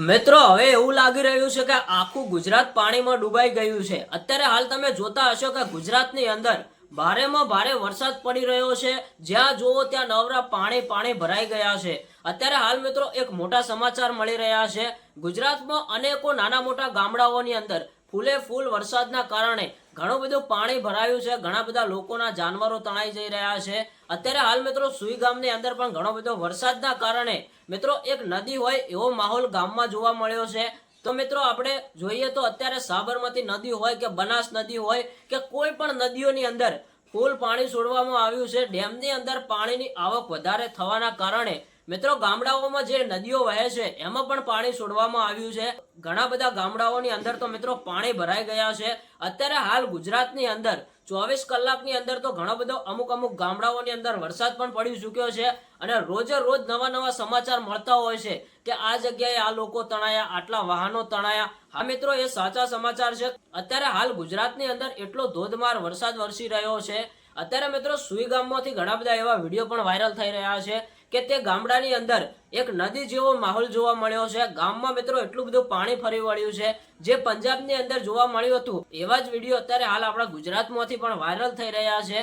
મિત્રો, હવે એવું લાગી રહ્યું છે કે આખું ગુજરાત પાણીમાં ડૂબાઈ ગયું છે. અત્યારે હાલ તમે જોતા હશો કે ગુજરાતની અંદર ભારેમાં ભારે વરસાદ પડી રહ્યો છે. જ્યાં જુઓ ત્યાં નવરા પાણી પાણી ભરાઈ ગયા છે. અત્યારે હાલ મિત્રો એક મોટા સમાચાર મળી રહ્યા છે. ગુજરાતમાં અનેકો નાના મોટા ગામડાઓની અંદર ફૂલે ફૂલ વરસાદના કારણે ઘણું બધું પાણી ભરાયું છે, ઘણા બધા લોકોના જાનવરો તણાઈ જઈ રહ્યા છે. અત્યારે હાલ મિત્રો સુઈ ગામની અંદર પણ ઘણો બધો વરસાદના કારણે મિત્રો એક નદી હોય એવો માહોલ ગામમાં જોવા મળ્યો છે. તો મિત્રો આપણે જોઈએ તો અત્યારે સાબરમતી નદી હોય કે બનાસ નદી હોય કે કોઈ પણ નદીઓની અંદર ફૂલ પાણી છોડવામાં આવ્યું છે. ડેમની અંદર પાણીની આવક વધારે થવાના કારણે મિત્રો, ગામડાઓમાં જે નદીઓ વહે છે, એમાં પણ પાણી છોડવામાં આવ્યું છે. ઘણા બધા ગામડાઓની અંદર તો મિત્રો પાણી ભરાઈ ગયા છે. અત્યારે હાલ ગુજરાતની અંદર, ચોવીસ કલાકની અંદર તો ઘણો બધો અમુક અમુક ગામડાઓની અંદર વરસાદ પણ પડી ચૂક્યો છે અને રોજે રોજ નવા નવા સમાચાર મળતા હોય છે કે આ જગ્યાએ આ લોકો તણાયા, આટલા વાહનો તણાયા. હા મિત્રો, એ સાચા સમાચાર છે. અત્યારે હાલ ગુજરાતની અંદર એટલો ધોધમાર વરસાદ વરસી રહ્યો છે. અત્યારે મિત્રો, સુઈ ગામમાંથી ઘણા બધા એવા વીડિયો પણ વાયરલ થઈ રહ્યા છે. કે તે ગામડાની અંદર એક નદી જેવો માહોલ જોવા મળ્યો છે. ગામમાં મિત્રો એટલું બધું પાણી ફરી વળ્યું છે. જે પંજાબની અંદર જોવા મળ્યું હતું એવા જ વીડિયો અત્યારે હાલ આપણા ગુજરાતમાંથી પણ વાયરલ થઈ રહ્યા છે.